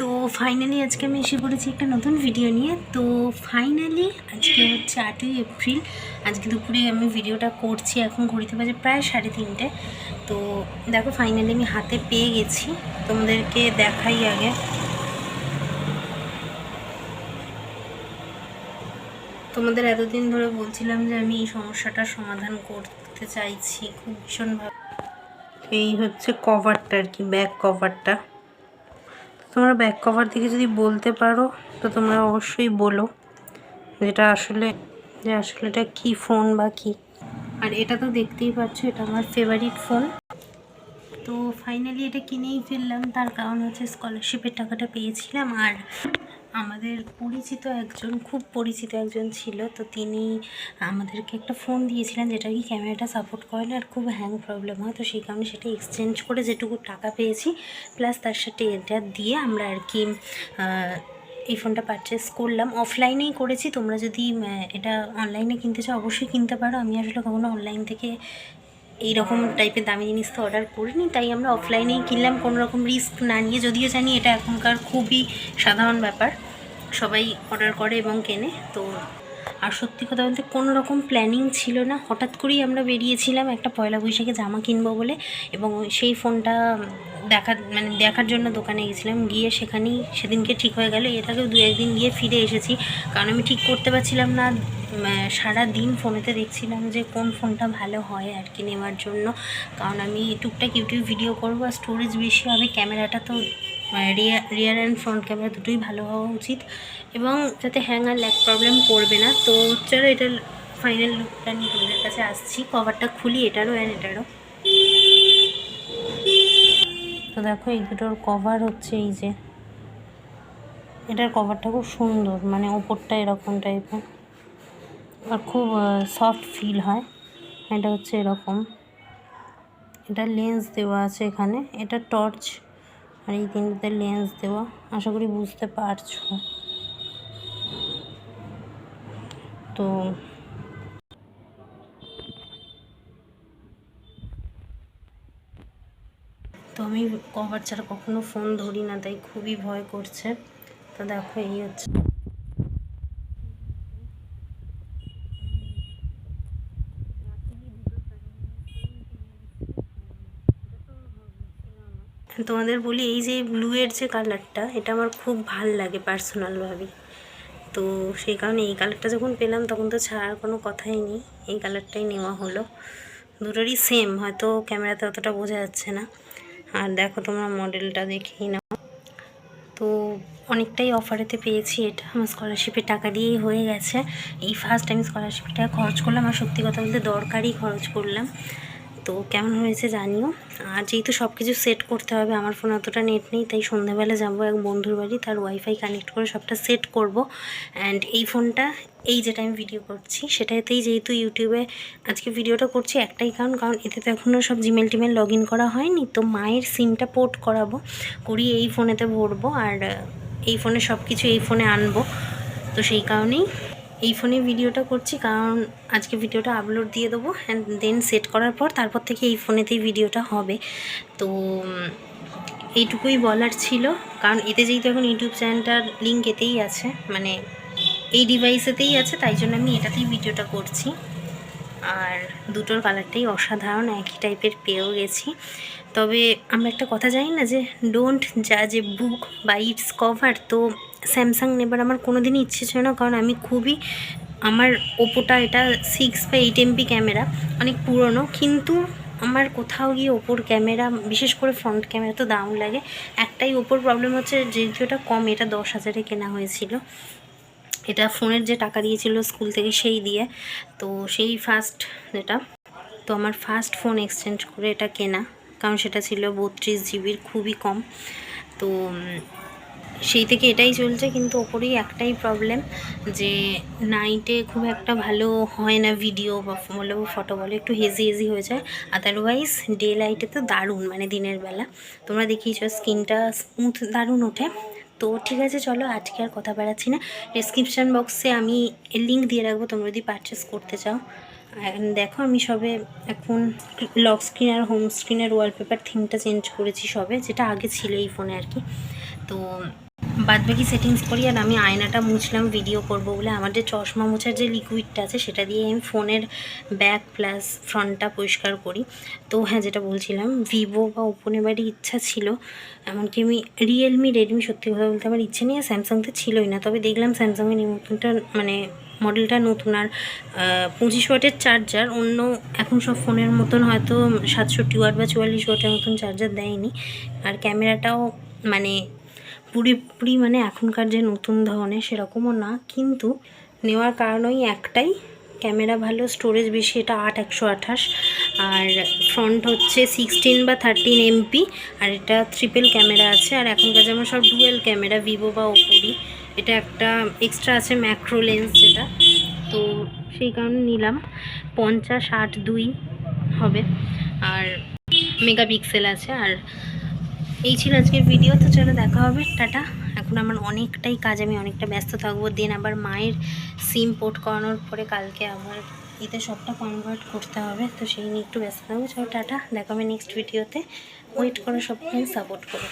তো ফাইনালি আজকে আমি এসে পড়েছি একটা নতুন ভিডিও নিয়ে। তো ফাইনালি আজকে হচ্ছে আটই এপ্রিল। আজকে দুপুরে আমি ভিডিওটা করছি এখন, ঘড়িতে বাজে প্রায় সাড়ে তিনটে। তো দেখো ফাইনালি আমি হাতে পেয়ে গেছি। তোমাদেরকে দেখাই আগে। তোমাদের এতদিন ধরে বলছিলাম যে আমি এই সমস্যাটার সমাধান করতে চাইছি, খুব ভীষণভাবে। এই হচ্ছে কভারটা আর কি ব্যাক কভারটা তোমরা ব্যাক কভার থেকে যদি বলতে পারো, তো তোমরা অবশ্যই বলো যেটা আসলে, যে আসলে এটা কী ফোন বা কী। আর এটা তো দেখতেই পাচ্ছ, এটা আমার ফেভারিট ফোন তো ফাইনালি এটা কিনেই ফেললাম, তার কারণ হচ্ছে স্কলারশিপের টাকাটা পেয়েছিলাম, আর আমাদের পরিচিত একজন, খুব পরিচিত একজন ছিল, তো তিনি আমাদেরকে একটা ফোন দিয়েছিলেন যেটা কি ক্যামেরাটা সাপোর্ট করে না আর খুব হ্যাং প্রবলেম হয়, তো সেই কারণে সেটা এক্সচেঞ্জ করে যেটুকু টাকা পেয়েছি প্লাস তার সাথে এটা দিয়ে আমরা আর কি এই ফোনটা পারচেস করলাম। অফলাইনেই করেছি, তোমরা যদি এটা অনলাইনে কিনতে চাও, অবশ্যই কিনতে পারো। আমি আসলে কখনো অনলাইন থেকে এই রকম টাইপের দামি জিনিস তো অর্ডার করিনি, তাই আমরা অফলাইনেই কিনলাম, কোনো রকম রিস্ক না নিয়ে, যদিও জানি এটা এখনকার খুবই সাধারণ ব্যাপার। সবাই অর্ডার করে এবং কেনে, তো আর সত্যি কথা বলতে কোনো রকম প্ল্যানিং ছিল না। হঠাৎ করেই আমরা বেরিয়েছিলাম একটা পয়লা বৈশাখে জামা কিনবো বলে, এবং সেই ফোনটা দেখার মানে দেখার জন্য দোকানে গেছিলাম, গিয়ে সেখানেই সেদিনকে ঠিক হয়ে গেল। এর আগেও দু একদিন গিয়ে ফিরে এসেছি, কারণ আমি ঠিক করতে পারছিলাম না। সারা দিন ফোনেতে দেখছিলাম যে কোন ফোনটা ভালো হয় আর কি নেওয়ার জন্য। কারণ আমি টুকটাক ইউটিউব ভিডিও করব আর স্টোরেজ বেশি হবে, ক্যামেরাটা তো rear rear and front camera দুটোই ভালো হওয়া উচিত। এবং যাতে হ্যাং আর ল্যাক প্রবলেম করবে না, তো চলো এটার ফাইনাল লুকটা নিয়ে তোমাদের কাছে আসছি। কভারটা খুলি, এটারও অ্যান্ড এটারও। তো দেখো, এই দুটোর কভার হচ্ছে এই যে। এটার কভারটা খুব সুন্দর মানে ওপরটা এরকম টাইপের আর খুব সফট ফিল হয়। এটা হচ্ছে এরকম। এটা লেন্স দেওয়া আছে এখানে। এটা টর্চ আর এই তিনটাতে লেন্স দেওয়া। আশা করি বুঝতে পারছ। তো তো আমি কভার ছাড়া কখনো ফোন ধরি না, তাই খুবই ভয় করছে। তো দেখো, এই হচ্ছে। তোমাদের বলি, এই যে ব্লুয়ের যে কালারটা এটা আমার খুব ভালো লাগে পার্সোনালভাবে তো সেই কারণে এই কালারটা যখন পেলাম, তখন তো ছাড়ার কোনো কথাই নেই। এই কালারটাই নেওয়া হলো। দুটোরই সেম হয়তো ক্যামেরাতে অতটা বোঝা যাচ্ছে না। আর দেখো তোমরা মডেলটা দেখেই নাও। তো অনেকটাই অফারেতে পেয়েছি এটা। আমার স্কলারশিপের টাকা দিয়েই হয়ে গেছে। এই ফার্স্ট আমি স্কলারশিপের টাকা খরচ করলাম, আর সত্যি কথা বলতে দরকারই খরচ করলাম। তো কেমন হয়েছে জানিও। আর যেহেতু সব কিছু সেট করতে হবে, আমার ফোনে অতটা নেট নেই, তাই সন্ধ্যাবেলা যাব এক বন্ধুর বাড়ি, তার ওয়াইফাই কানেক্ট করে সবটা সেট করব। অ্যান্ড এই ফোনটা এই যেটা আমি ভিডিও করছি, সেটাতেই যেহেতু ইউটিউবে আজকে ভিডিওটা করছি একটাই কারণ কারণ এতে তো এখনও সব জিমেল টিমেল লগ করা হয়নি, তো মায়ের সিমটা পোর্ট করাবো, করিয়ে এই ফোনেতে ভরবো, আর এই ফোনে সব কিছু এই ফোনে আনব। তো সেই কারণেই এই ফোনে ভিডিওটা করছি, কারণ আজকে ভিডিওটা আপলোড দিয়ে দেবো অ্যান্ড দেন সেট করার পর তারপর থেকে এই ফোনেতেই ভিডিওটা হবে। তো এইটুকুই বলার ছিল, কারণ এতে যেহেতু এখন ইউটিউব চ্যানেলটার লিঙ্ক এতেই আছে মানে এই ডিভাইসেতেই আছে, তাই জন্য আমি এটাতেই ভিডিওটা করছি। আর দুটোর কালারটাই অসাধারণ, একই টাইপের পেয়েও গেছি। তবে আমরা একটা কথা জানি না যে ডোন্ট জাজ এ বুক বা ইটস কভার তো স্যামসাং নেবার আমার কোনো দিনই ইচ্ছে ছিল না, কারণ আমি খুবই, আমার ওপোটা এটা সিক্স বা এইট এমপি ক্যামেরা অনেক পুরনো, কিন্তু আমার কোথাও গিয়ে ওপোর ক্যামেরা বিশেষ করে ফ্রন্ট ক্যামেরা তো দাম লাগে। একটাই ওপোর প্রবলেম হচ্ছে যেহেতু এটা কম, এটা দশ হাজারে কেনা হয়েছিল। এটা ফোনের যে টাকা দিয়েছিল স্কুল থেকে সেই দিয়ে। তো সেই ফার্স্ট যেটা তো আমার ফার্স্ট ফোন এক্সচেঞ্জ করে এটা কেনা, কারণ সেটা ছিল বত্রিশ জিবির খুবই কম। তো সেই থেকে এটাই চলছে, কিন্তু ওপরেই একটাই প্রবলেম যে নাইটে খুব একটা ভালো হয় না ভিডিও বা বলো ফটো বলো, একটু হেজি হেজি হয়ে যায়। আদারওয়াইজ ডে লাইটে তো দারুণ মানে দিনের বেলা। তোমরা দেখিয়েছো স্কিনটা স্মুথ দারুণ ওঠে। তো ঠিক আছে, চলো আজকে আর কথা বেড়াচ্ছি না। ডিসক্রিপশান বক্সে আমি লিঙ্ক দিয়ে রাখব, তোমরা যদি পারচেস করতে চাও। দেখো, আমি সবে এখন লক স্ক্রিন আর হোম স্ক্রিনের ওয়ালপেপার থিমটা চেঞ্জ করেছি সবে, যেটা আগে ছিল এই ফোনে আর কি। তো বাদ বাকি সেটিংস করি আর আমি আয়নাটা মুছলাম ভিডিও করব বলে। আমার যে চশমা মোছার যে লিকুইডটা আছে, সেটা দিয়ে আমি ফোনের ব্যাক প্লাস ফ্রন্টটা পরিষ্কার করি। তো হ্যাঁ যেটা বলছিলাম ভিভো বা ওপো নেবারই ইচ্ছা ছিল। এমনকি আমি রিয়েলমি রেডমি সত্যি কথা বলতে আমার ইচ্ছে নেই, আর স্যামসাং তো ছিলই না। তবে দেখলাম স্যামসাংয়ের নতুনটা মানে মডেলটা নতুন। আর পঁচিশ ওয়াটের চার্জার অন্য এখন সব ফোনের মতন হয়তো সাতষট্টি ওয়াট বা চুয়াল্লিশ ওয়াটের মতন চার্জার দেয়নি। আর ক্যামেরাটাও মানে পুরোপুরি মানে এখনকার যে নতুন ধরনের সেরকমও না, কিন্তু নেওয়ার কারণ ওই একটাই, ক্যামেরা ভালো স্টোরেজ বেশি, এটা আট একশো আঠাশ, আর ফ্রন্ট হচ্ছে সিক্সটিন বা থার্টিন এমপি আর এটা ট্রিপল ক্যামেরা আছে, আর এখনকার যেমন সব ডুয়েল ক্যামেরা ভিভো বা ওপোরই এটা একটা এক্সট্রা আছে ম্যাক্রো লেন্স যেটা, তো সেই কারণে নিলাম, পঞ্চাশ আট দুই হবে, আর মেগাপিক্সেল আছে, আর এই ছিল আজকের ভিডিও তো চলো দেখা হবে, টাটা। এখন আমার অনেকটাই কাজ, আমি অনেকটা ব্যস্ত থাকব। দিন আবার মায়ের সিম পোর্ট করানোর পরে কালকে আবার এতে সবটা কনভার্ট করতে হবে, তো সেই নিয়ে একটু ব্যস্ত থাকব। চলো টাটা, দেখা হবে নেক্সট ভিডিওতে ওয়েট করো, সব সাপোর্ট করো।